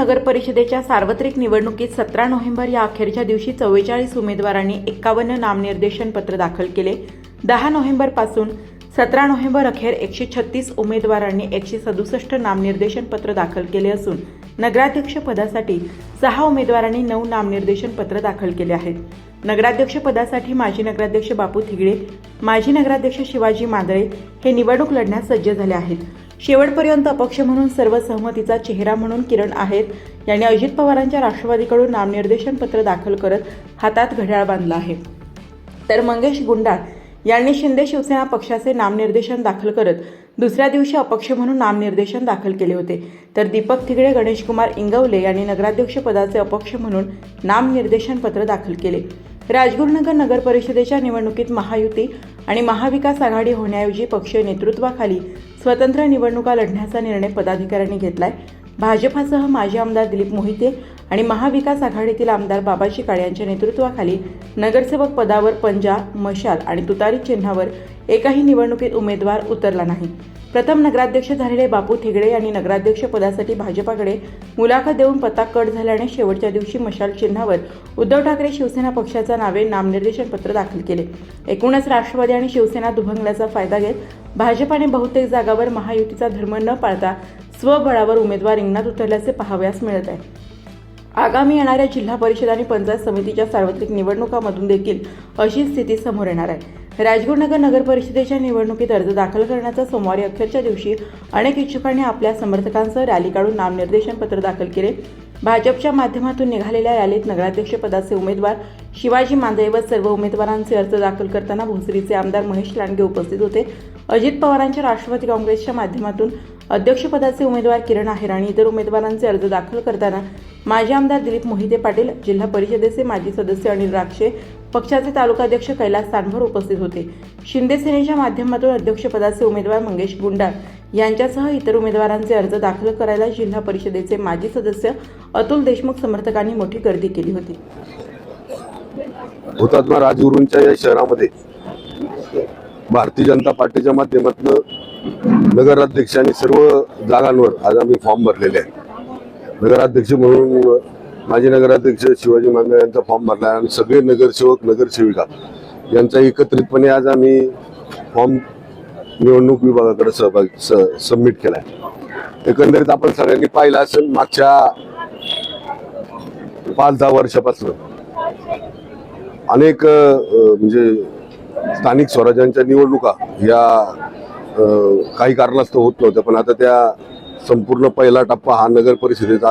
नगर परिषदेच्या सार्वत्रिक निवडणुकीत सतरा नोव्हेंबर या अखेरच्या दिवशी चव्वेचाळीस उमेदवारांनी एक्कावन्न नामनिर्देशन पत्र दाखल केले. दहा नोव्हेंबरपासून सतरा नोव्हेंबर अखेर एकशे छत्तीस उमेदवारांनी एकशे सदुसष्ट नामनिर्देशन पत्र दाखल केले असून नगराध्यक्ष पदासाठी सहा उमेदवारांनी नऊ नामनिर्देशन पत्र दाखल केले आहेत. नगराध्यक्ष पदासाठी माजी नगराध्यक्ष बापू थिगडे माजी नगराध्यक्ष शिवाजी मांदळे हे निवडणूक लढण्यास सज्ज झाले आहेत. शेवटपर्यंत अपक्ष म्हणून सर्व सहमतीचा चेहरा म्हणून किरण आहेत. यांनी अजित पवारांच्या राष्ट्रवादीकडून नामनिर्देशन पत्र दाखल करत हातात घड्याळ बांधला आहे. तर मंगेश गुंडाळ यांनी शिंदे शिवसेना पक्षाचे नामनिर्देशन दाखल करत दुसऱ्या दिवशी अपक्ष म्हणून नामनिर्देशन दाखल केले होते. तर दीपक थिगडे गणेशकुमार इंगवले यांनी नगराध्यक्ष पदाचे अपक्ष म्हणून नामनिर्देशन पत्र दाखल केले. राजगुरुनगर नगर परिषदेच्या निवडणुकीत महायुती आणि महाविकास आघाडी होण्याऐवजी पक्षीय नेतृत्वाखाली स्वतंत्र निवडणुका लढण्याचा निर्णय पदाधिकाऱ्यांनी घेतलाय. भाजपासह माजी आमदार दिलीप मोहिते आणि महाविकास आघाडीतील आमदार बाबाजी काळे यांच्या नेतृत्वाखाली नगरसेवक पदावर पंजा मशाल आणि तुतारी चिन्हावर एकाही निवडणुकीत उमेदवार उतरला नाही. प्रथम नगराध्यक्ष झालेले बापू थिगडे यांनी नगराध्यक्ष पदासाठी भाजपाकडे मुलाखत देऊन पत्ता कट झाल्याने शेवटच्या दिवशी मशाल चिन्हावर उद्धव ठाकरे शिवसेना पक्षाचा नावे नामनिर्देशन पत्र दाखल केले. एकूणच राष्ट्रवादी आणि शिवसेना दुभंगल्याचा फायदा घेत भाजपाने बहुतेक जागावर महायुतीचा धर्म न पाळता स्वबळावर उमेदवार रिंगणात उतरल्याचे पाहावयास मिळत आहे. आगामी येणाऱ्या जिल्हा परिषद आणि पंचायत समितीच्या सार्वत्रिक निवडणुकामधून देखील अशी स्थिती समोर येणार आहे. राजगुरुनगर नगर परिषदेच्या निवडणुकीत अर्ज दाखल करण्याचा सोमवारी अखेरच्या दिवशी अनेक इच्छुकांनी आपल्या समर्थकांसह रॅली काढून नामनिर्देशन पत्र दाखल केले. भाजपच्या माध्यमातून निघालेल्या रॅलीत नगराध्यक्षपदाचे उमेदवार. शिवाजी मांदळे व सर्व उमेदवारांचे अर्ज दाखल करताना भोसरीचे आमदार महेश लांडगे उपस्थित होते. अजित पवारांच्या राष्ट्रवादी काँग्रेसच्या माध्यमातून अध्यक्षपदाचे उमेदवार किरण आहेर आणि इतर उमेदवारांचे अर्ज दाखल करताना माजी आमदार दिलीप मोहिते पाटील जिल्हा परिषदेचे माजी सदस्य अनिल राक्षे पक्षाचे तालुकाध्यक्ष कैलास तानभर उपस्थित होते. शिंदे सेनेच्या माध्यमातून अध्यक्षपदाचे उमेदवार मंगेश गुंडाळ. यांच्यासह इतर उमेदवारांचे अर्ज दाखल करायला जिल्हा परिषदेचे माजी सदस्य अतुल देशमुख समर्थकांनी मोठी गर्दी केली होती. हुतात्मा राजगुरूंच्या या शहरामध्ये भारतीय जनता पार्टीच्या माध्यमातून नगराध्यक्ष आणि सर्व जागांवर आज आम्ही फॉर्म भरलेले आहे नगराध्यक्ष म्हणून माजी नगराध्यक्ष शिवाजी मांगळे यांचा फॉर्म भरला आहे आणि सगळे नगरसेवक नगरसेविका यांचा एकत्रितपणे आज आम्ही फॉर्म निवडणूक विभागाकडे सहभाग स- सबमिट केलाय. एकंदरीत आपण सगळ्यांनी पाहिलं असेल मागच्या पाच दहा वर्षापासून अनेक म्हणजे स्थानिक स्वराज्यांच्या निवडणुका या काही कारणास्तव होत नव्हत्या पण आता त्या संपूर्ण पहिला टप्पा हा नगर परिषदेचा